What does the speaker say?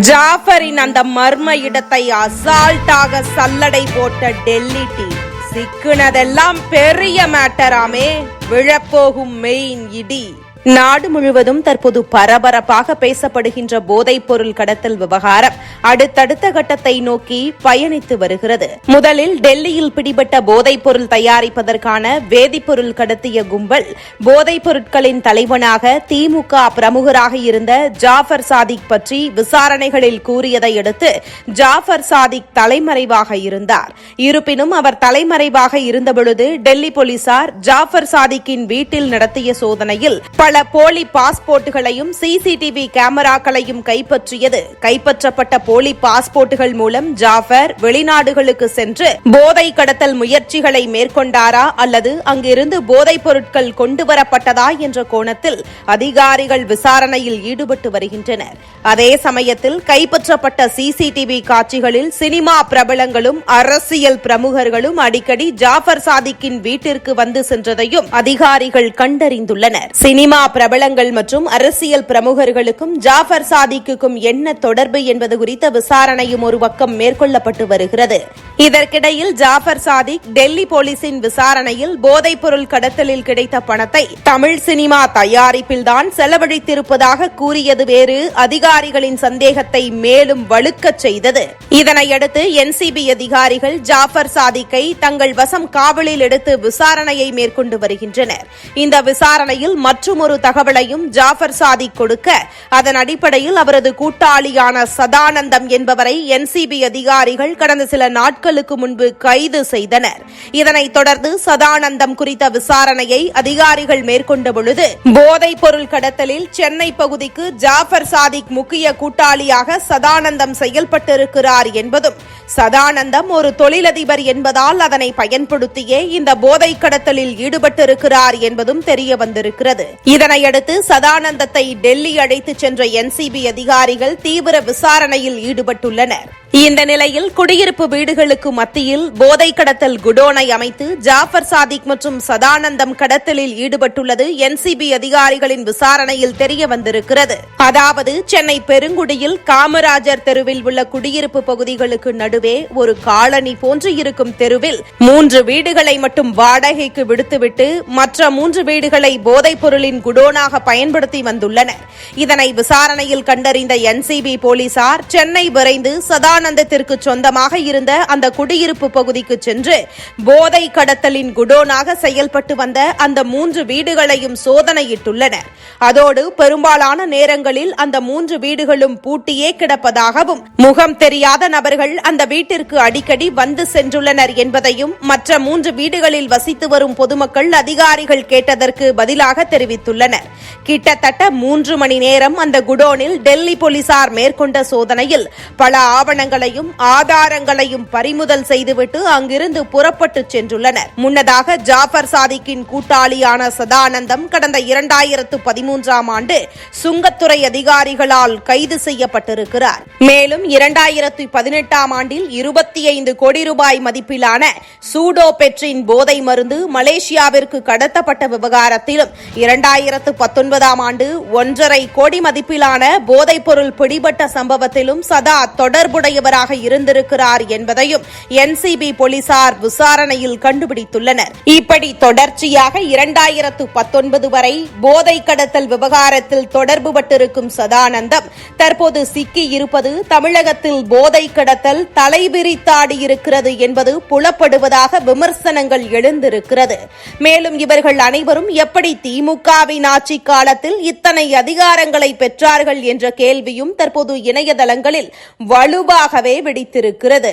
ஜாஃபரின் அந்த மர்ம இடத்தை அசால்ட்டாக சல்லடை போட்ட டெல்லி டீம் சிக்குனதெல்லாம் பெரிய மேட்டராமே. விழப்போகும் மெயின் இடி. நாடு முழுவதும் தற்போது பரபரப்பாக பேசப்படுகின்ற போதைப் பொருள் கடத்தல் விவகாரம் அடுத்தடுத்த கட்டத்தை நோக்கி பயணித்து வருகிறது. முதலில் டெல்லியில் பிடிபட்ட போதைப் பொருள் தயாரிப்பதற்கான வேதிப்பொருள் கடத்திய கும்பல் போதைப் பொருட்களின் தலைவனாக திமுக பிரமுகராக இருந்த ஜாஃபர் சாதிக் பற்றி விசாரணைகளில் கூறியதை அடுத்து ஜாஃபர் சாதிக் தலைமறைவாக இருந்தார். இருப்பினும் அவர் தலைமறைவாக இருந்தபொழுது டெல்லி போலீசார் ஜாஃபர் சாதிக்கின் வீட்டில் நடத்திய சோதனையில் பல பல போலி பாஸ்போர்ட்டுகளையும் சிசிடிவி கேமராக்களையும் கைப்பற்றியது. கைப்பற்றப்பட்ட போலி பாஸ்போர்ட்டுகள் மூலம் ஜாஃபர் வெளிநாடுகளுக்கு சென்று போதை கடத்தல் முயற்சிகளை மேற்கொண்டாரா அல்லது அங்கிருந்து போதைப் பொருட்கள் கொண்டுவரப்பட்டதா என்ற கோணத்தில் அதிகாரிகள் விசாரணையில் ஈடுபட்டு வருகின்றனர். அதே சமயத்தில் கைப்பற்றப்பட்ட சிசிடிவி காட்சிகளில் சினிமா பிரபலங்களும் அரசியல் பிரமுகர்களும் அடிக்கடி ஜாஃபர் சாதிக்கின் வீட்டிற்கு வந்து சென்றதையும் அதிகாரிகள் கண்டறிந்துள்ளனர். சினிமா பிரபலங்கள் மற்றும் அரசியல் பிரமுகர்களுக்கும் ஜாஃபர் சாதிக்குக்கும் என்ன தொடர்பு என்பது குறித்த விசாரணையும் ஒரு பக்கம் மேற்கொள்ளப்பட்டு வருகிறது. இதற்கிடையில் ஜாஃபர் சாதிக் டெல்லி போலீசின் விசாரணையில் போதைப் பொருள் கடத்தலில் கிடைத்த பணத்தை தமிழ் சினிமா தயாரிப்பில்தான் செலவழித்திருப்பதாக கூறியது வேறு அதிகாரிகளின் சந்தேகத்தை மேலும் வலுக்கச் செய்தது. இதனையடுத்து என்சிபி அதிகாரிகள் ஜாஃபர் சாதிக்கை தங்கள் வசம் காவலில் எடுத்து விசாரணையை மேற்கொண்டு வருகின்றனர். இந்த விசாரணையில் மற்றொரு மற்றுமொரு தகவலையும் ஜாஃபர் சாதி கொடுக்க. அதன் அடிப்படையில் அவரது கூட்டாளியான சதானந்தம் என்பவரை என்சிபி அதிகாரிகள் கடந்த சில நாட்களுக்கு முன்பு கைது செய்தனர். இதனைத் தொடர்ந்து சதானந்தம் குறித்த விசாரணையை அதிகாரிகள் மேற்கொண்ட பொழுது போதைப் பொருள் கடத்தலில் சென்னை பகுதிக்கு ஜாஃபர் சாதிக் முக்கிய கூட்டாளியாக சதானந்தம் செயல்பட்டிருக்கிறார் என்பதும் சதானந்தம் ஒரு தொழிலதிபர் என்பதால் அதனை பயன்படுத்தியே இந்த போதை கடத்தலில் ஈடுபட்டிருக்கிறார் என்பதும் தெரிய வந்திருக்கிறது. இதனையடுத்து சதானந்தத்தை டெல்லி அழைத்துச் சென்ற என்சிபி அதிகாரிகள் தீவிர விசாரணையில் ஈடுபட்டுள்ளனர். இந்த நிலையில் குடியிருப்பு வீடுகளுக்கு மத்தியில் போதை கடத்தல் குடோனை அமைத்து ஜாஃபர் சாதிக் மற்றும் சதானந்தம் கடத்தலில் ஈடுபட்டுள்ளது என்சிபி அதிகாரிகளின் விசாரணையில் தெரிய வந்திருக்கிறது. அதாவது சென்னை பெருங்குடியில் காமராஜர் தெருவில் உள்ள குடியிருப்பு பகுதிகளுக்கு நடுவே ஒரு காலனி போன்று இருக்கும் தெருவில் மூன்று வீடுகளை மட்டும் வாடகைக்கு விடுத்துவிட்டு மற்ற மூன்று வீடுகளை போதைப் பொருளின் குடோனாக பயன்படுத்தி வந்துள்ளனர். இதனை விசாரணையில் கண்டறிந்த என்சிபி போலீசார் சென்னை விரைந்து சதானந்தத்திற்கு சொந்தமாக இருந்த அந்த குடியிருப்பு பகுதிக்கு சென்று போதை கடத்தலின் குடோனாக செயல்பட்டு வந்த அந்த மூன்று வீடுகளையும் சோதனையிட்டுள்ளனர். அதோடு பெரும்பாலான நேரங்களில் அந்த மூன்று வீடுகளும் பூட்டியே கிடப்பதாகவும் முகம் தெரியாத நபர்கள் அந்த வீட்டிற்கு அடிக்கடி வந்து சென்றுள்ளனர் என்பதையும் மற்ற மூன்று வீடுகளில் வசித்து வரும் பொதுமக்கள் அதிகாரிகள் கேட்டதற்கு பதிலாக தெரிவித்துள்ளனர். கிட்டத்தட்ட மூன்று மணி நேரம் அந்த குடோனில் டெல்லி போலீசார் மேற்கொண்ட சோதனையில் பல ஆவணங்கள் ஆவணங்களையும் ஆதாரங்களையும் பறிமுதல் செய்துவிட்டு அங்கிருந்து புறப்பட்டு சென்றுள்ளனர். முன்னதாக ஜாஃபர் சாதிக்கின் கூட்டாளியான சதானந்தம் கடந்த இரண்டாயிரத்து பதிமூன்றாம் ஆண்டு சுங்கத்துறை அதிகாரிகளால் கைது செய்யப்பட்டிருக்கிறார். மேலும் இரண்டாயிரத்து பதினெட்டாம் ஆண்டில் இருபத்தி ஐந்து கோடி ரூபாய் மதிப்பிலான சூடோ பெட்ரின் போதை மருந்து மலேசியாவிற்கு கடத்தப்பட்ட விவகாரத்திலும் இரண்டாயிரத்து பத்தொன்பதாம் ஆண்டு ஒன்றரை கோடி மதிப்பிலான போதைப் பொருள் பிடிபட்ட சம்பவத்திலும் சதா தொடர்புடைய தொடர்புடையவராக இருந்திருக்கிறார் என்பதையும் என்சிபி போலீசார் விசாரணையில் கண்டுபிடித்துள்ளனர். இப்படி தொடர்ச்சியாக இரண்டாயிரத்து பத்தொன்பது வரை போதை கடத்தல் விவகாரத்தில் தொடர்பு பட்டிருக்கும் சதானந்தம் தற்போது சிக்கி இருப்பது தமிழகத்தில் போதை கடத்தல் தலைவிரித்தாடியிருக்கிறது என்பது புலப்படுவதாக விமர்சனங்கள் எழுந்திருக்கிறது. மேலும் இவர்கள் அனைவரும் எப்படி திமுகவின் ஆட்சி காலத்தில் இத்தனை அதிகாரங்களை பெற்றார்கள் என்ற கேள்வியும் தற்போது இணையதளங்களில் வலுவாக வலுவாகவே வெடித்திருக்கிறது.